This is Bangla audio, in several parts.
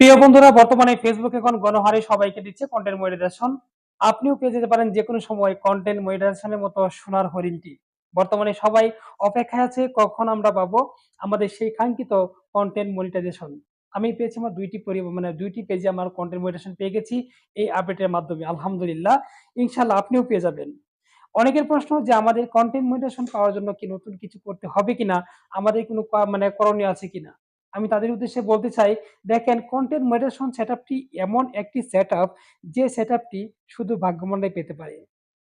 প্রিয় বন্ধুরা, বর্তমানে ফেসবুক এখন গণহারে সবাইকে দিচ্ছে কন্টেন্ট মনিটাইজেশন আপনিও পেয়ে যেতে পারেন যে কোনো সময় কন্টেন্ট মনিটাইজেশনের মতো সোনার হরিণটি। বর্তমানে সবাই অপেক্ষায় আছে কখন আমরা পাবো আমাদের সেই কাঙ্ক্ষিত কন্টেন্ট মনিটাইজেশন আমি পেয়েছি আমার দুইটি মানে দুইটি পেজে আমার কন্টেন্ট মনিটাইজেশন পেয়ে গেছি এই আপডেটের মাধ্যমে, আলহামদুলিল্লাহ। ইনশাল্লাহ আপনিও পেয়ে যাবেন। অনেকের প্রশ্ন যে আমাদের কন্টেন্ট মনিটাইজেশন পাওয়ার জন্য কি নতুন কিছু করতে হবে কিনা? আমাদের কোনো মানে করণীয় আছে কিনা? আমি তাদের উদ্দেশ্যে বলতে চাই, দেখেন কন্টেন্ট মনিটাইজেশন সেটআপটি এমন একটি সেটআপ যে সেটআপটি শুধু ভাগ্যমণ্ডে পেতে পারে।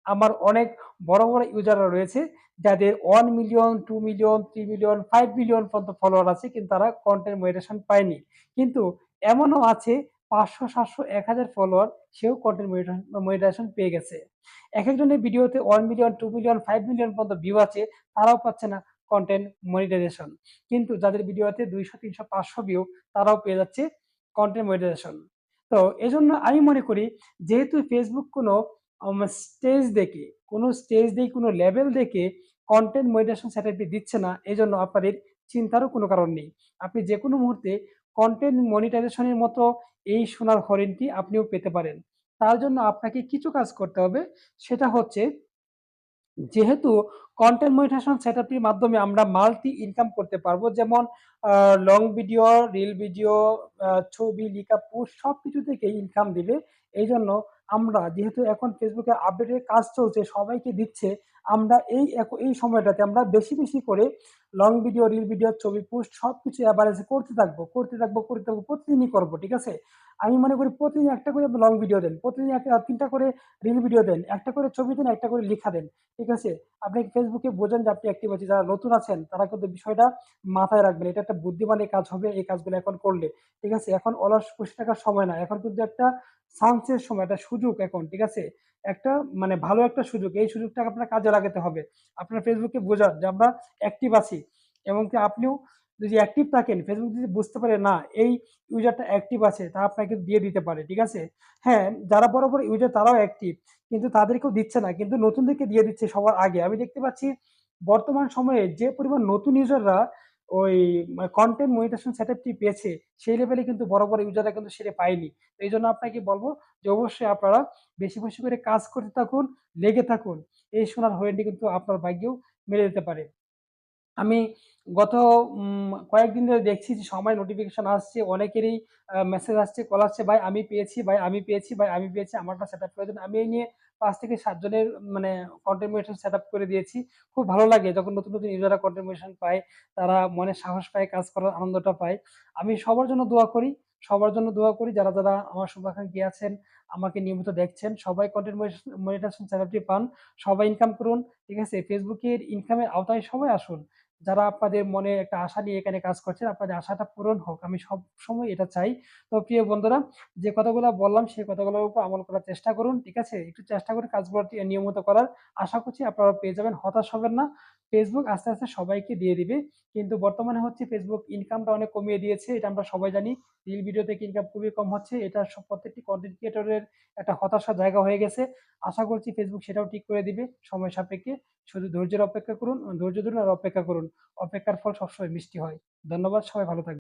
আমার অনেক বড় বড় ইউজাররা রয়েছে যাদের one million two million three million five million পর্যন্ত ফলোয়ার আছে কিন্তু তারা কন্টেন্ট মনিটাইজেশন পায়নি। কিন্তু এমনও আছে পাঁচশো, সাতশো, এক হাজার ফলোয়ার সেও কন্টেন্ট মনিটাইজেশন পেয়ে গেছে। এক একজনের ভিডিওতে one million two million five million পর্যন্ত ভিউ আছে, তারাও পাচ্ছে না। কন্টেন্ট মনিটাইজেশন কিন্তু যাদের ভিডিওতে দুইশো, তিনশো, পাঁচশো ভিউ তারাও পেয়ে যাচ্ছে কন্টেন্ট মনিটাইজেশন তো এজন্য আমি মনে করি, যেহেতু ফেসবুক কোনো স্টেজ দেখে, কোনো স্টেজ দিয়ে কোনো লেভেল দেখে কন্টেন্ট মনিটাইজেশন সেটআপটি দিচ্ছে না, এজন্য আপনাদের চিন্তারও কোনো কারণ নেই। আপনি যে কোনো মুহূর্তে কন্টেন্ট মনিটাইজেশনের মতো এই সোনার হরিণটি আপনিও পেতে পারেন। তার জন্য আপনাকে কিছু কাজ করতে হবে, সেটা হচ্ছে, যেহেতু কন্টেন্ট মনিটাইজেশন সেটআপটির মাধ্যমে আমরা মাল্টি ইনকাম করতে পারব। যেমন লং ভিডিও রিল ভিডিও ছবি, লিখা পোস্ট সব কিছু থেকে ইনকাম দিবে। এই জন্য আমরা, যেহেতু এখন ফেসবুকে আপডেটের কাজ চলছে, সবাইকে দিচ্ছে, আমরা এই এই সময়টাতে আমরা বেশি বেশি করে লং ভিডিও রিল ভিডিও ছবি পোস্ট সব কিছু অ্যাভারেজে করতে থাকব করতে থাকব করতে থাকব, প্রতিদিনই করব, ঠিক আছে? আমি মনে করি প্রতিদিন একটা করে লং ভিডিও দেন, প্রতিদিন একটা, তিনটা করে রিল ভিডিও দেন, একটা করে ছবি দেন, একটা করে লেখা দেন, ঠিক আছে? আপনি ফেসবুকে বোঝেন যে আপনি অ্যাক্টিভ আছেন, যারা নতুন আছেন, তারা কিন্তু বিষয়টা মাথায় রাখবেন। এটা একটা বুদ্ধিমানের কাজ হবে এই কাজগুলো এখন করলে। ঠিক আছে? এখন অলস বসে থাকার সময় না। এখন কিন্তু একটা চান্সের সময়, একটা সুযোগ এখন। ঠিক আছে? একটা মানে ভালো একটা সুযোগ। এই সুযোগটাকে আপনার কাজে লাগাতে হবে। আপনার ফেসবুকে বোঝান যে আমরা অ্যাক্টিভ আছি এবং কি আপনিও যদি অ্যাক্টিভ থাকেন ফেসবুক যদি বুঝতে পারে, না, এই ইউজারটা অ্যাক্টিভ আছে, তা আপনাকে দিয়ে দিতে পারে। ঠিক আছে? হ্যাঁ যারা বড় বড় ইউজার তারাও অ্যাক্টিভ কিন্তু তাদেরকেও দিচ্ছে না, কিন্তু নতুনদেরকে দিয়ে দিচ্ছে সবার আগে। আমি দেখতে পাচ্ছি, বর্তমান সময়ে যে পরিমাণ নতুন ইউজাররা ওই কন্টেন্ট মনিটাইজেশন সেটআপটি পেয়েছে, সেই লেভেলে কিন্তু বড় বড় ইউজাররা কিন্তু সেটা পায়নি। এই জন্য আপনাকে বলব যে অবশ্যই আপনারা বেশি বেশি করে কাজ করতে থাকুন, লেগে থাকুন। এই সোনার হরিণটি কিন্তু আপনার ভাগ্যেও মেরে যেতে পারে। আমি গত কয়েকদিন ধরে দেখছি যে সময় নোটিফিকেশন আসছে, অনেকেরই মেসেজ আসছে কল আসছে, ভাই আমি পেয়েছি, ভাই আমি পেয়েছি, ভাই আমি পেয়েছি আমারটা সেট আপ দিন। আমি এই নিয়ে পাঁচ থেকে সাতজনের মানে কন্টেন্ট সেট আপ করে দিয়েছি। খুব ভালো লাগে যখন নতুন নতুন ইউজাররা কন্টেন্ট পায়, তারা মনে সাহস পায়, কাজ করার আনন্দটা পায়। আমি সবার জন্য দোয়া করি, সবার জন্য দোয়া করি যারা যারা আমার শুভাকাঙ্ক্ষী আছেন, আমাকে নিয়মিত দেখছেন, সবাই কন্টেন্ট মনিটাইজেশন সেট আপটি পান, সবাই ইনকাম করুন, ঠিক আছে? ফেসবুকের ইনকামের আওতায় সবাই আসুন। যারা আপনাদের মনে একটা আশা নিয়ে এখানে কাজ করছেন, আপনাদের আশাটা পূরণ হোক। আমি সব সময় এটা চাই। তো প্রিয় বন্ধুরা, যে কথাগুলো বললাম, সেই কথাগুলোর উপর আমল করার চেষ্টা করুন, ঠিক আছে? একটু চেষ্টা করে কাজগুলো নিয়মিত করার আশা করছি আপনারা পেয়ে যাবেন। হতাশ হবেন না। ফেসবুক আস্তে আস্তে সবাইকে দিয়ে দিবে। কিন্তু বর্তমানে হচ্ছে ফেসবুক ইনকামটা অনেক কমিয়ে দিয়েছে, এটা আমরা সবাই জানি। রিল ভিডিও থেকে ইনকাম খুবই কম হচ্ছে, এটা সব প্রত্যেকটি কন্টেন্ট ক্রিয়েটরের একটা হতাশার জায়গা হয়ে গেছে। আশা করছি ফেসবুক সেটাও ঠিক করে দিবে, সময় সাপেক্ষে। শুধু ধৈর্যের অপেক্ষা করুন, ধৈর্য ধরুন আর অপেক্ষা করুন। অপেক্ষার ফল সবসময় মিষ্টি হয়। ধন্যবাদ, সবাই ভালো থাকবেন।